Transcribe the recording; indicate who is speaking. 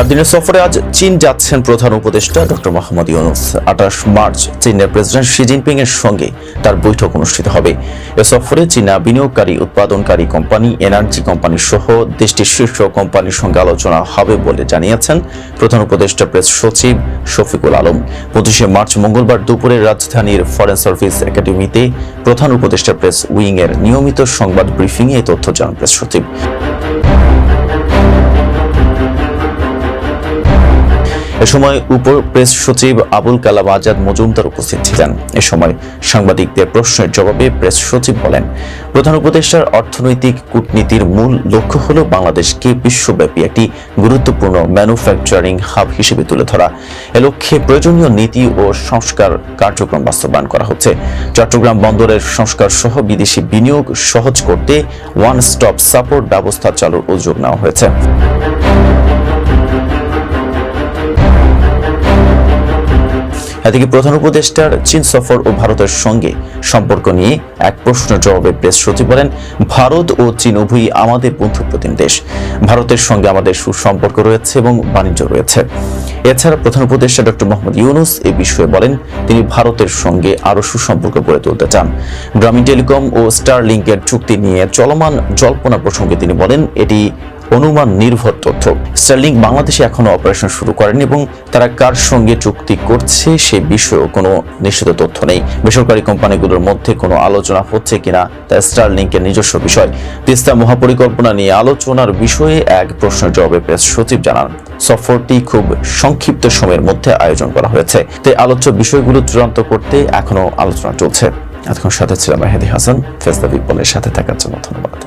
Speaker 1: চার দিনের সফরে আজ চীন যাচ্ছেন প্রধান উপদেষ্টা ডক্টর মোহাম্মদ ইউনুস। আঠাশ মার্চ চীনের প্রেসিডেন্ট শি জিনপিং এর সঙ্গে তার বৈঠক অনুষ্ঠিত হবে। এ সফরে চীনা বিনিয়োগকারী, উৎপাদনকারী কোম্পানি, এনার্জি কোম্পানি সহ দেশটির শীর্ষ কোম্পানির সঙ্গে আলোচনা হবে বলে জানিয়েছেন প্রধান উপদেষ্টা প্রেস সচিব শফিকুল আলম। পঁচিশে মার্চ মঙ্গলবার দুপুরে রাজধানীর ফরেন সার্ভিস একাডেমিতে প্রধান উপদেষ্টা প্রেস উইং এর নিয়মিত সংবাদ ব্রিফিংয়ে তথ্য জানান প্রেস সচিব। এ সময় উপ প্রেস সচিব আবুল কালাম আজাদ মজুমদার উপস্থিত ছিলেন। এ সময় সাংবাদিকদের প্রশ্নের জবাবে প্রেস সচিব বলেন, প্রধান উপদেষ্টার অর্থনৈতিক কূটনীতির মূল লক্ষ্য হল বাংলাদেশকে বিশ্বব্যাপী একটি গুরুত্বপূর্ণ ম্যানুফ্যাকচারিং হাব হিসেবে তুলে ধরা। এ লক্ষ্যে প্রয়োজনীয় নীতি ও সংস্কার কার্যক্রম বাস্তবায়ন করা হচ্ছে। চট্টগ্রাম বন্দরের সংস্কার সহ বিদেশি বিনিয়োগ সহজ করতে ওয়ান স্টপ সাপোর্ট ব্যবস্থা চালুর উদ্যোগ নেওয়া হয়েছে। এদিকে প্রধান উপদেষ্টার চীন সফর ও ভারতের সঙ্গে সম্পর্ক নিয়ে এক প্রশ্ন জবাবে প্রেস সচিব বলেন, ভারত ও চীন উভয়ই আমাদের বন্ধু বন্ধুপ্রতিম দেশ। ভারতের সঙ্গে আমাদের সুসম্পর্ক রয়েছে এবং বাণিজ্য রয়েছে। এছাড়া প্রধান উপদেষ্টা ডক্টর মোহাম্মদ ইউনুস এ বিষয়ে বলেন, তিনি ভারতের সঙ্গে আরও সুসম্পর্ক গড়ে তুলতে চান। গ্রামীণ টেলিকম ও স্টারলিংকের চুক্তি নিয়ে চলমান জল্পনা প্রসঙ্গে তিনি বলেন, এটি অনুমান নির্ভর তথ্য। স্টার্লিং বাংলাদেশে এখনও অপারেশন শুরু করেনি এবং তারা কার সঙ্গে চুক্তি করছে সে বিষয়েও কোনো নিশ্চিত তথ্য নেই। বেসরকারি কোম্পানিগুলোর মধ্যে কোনো আলোচনা হচ্ছে কিনা তা স্টারলিংকের নিজস্ব বিষয়। তিস্তা মহাপরিকল্পনা নিয়ে আলোচনার বিষয়ে এক প্রশ্নের জবাবে প্রেস সচিব জানান, সফরটি খুব সংক্ষিপ্ত সময়ের মধ্যে আয়োজন করা হয়েছে। তাই আলোচ্য বিষয়গুলো চূড়ান্ত করতে এখনও আলোচনা চলছে। এতক্ষণ সাথে ছিলাম মেহেদি হাসান। ফেসদা বিপলের সাথে থাকার জন্য ধন্যবাদ।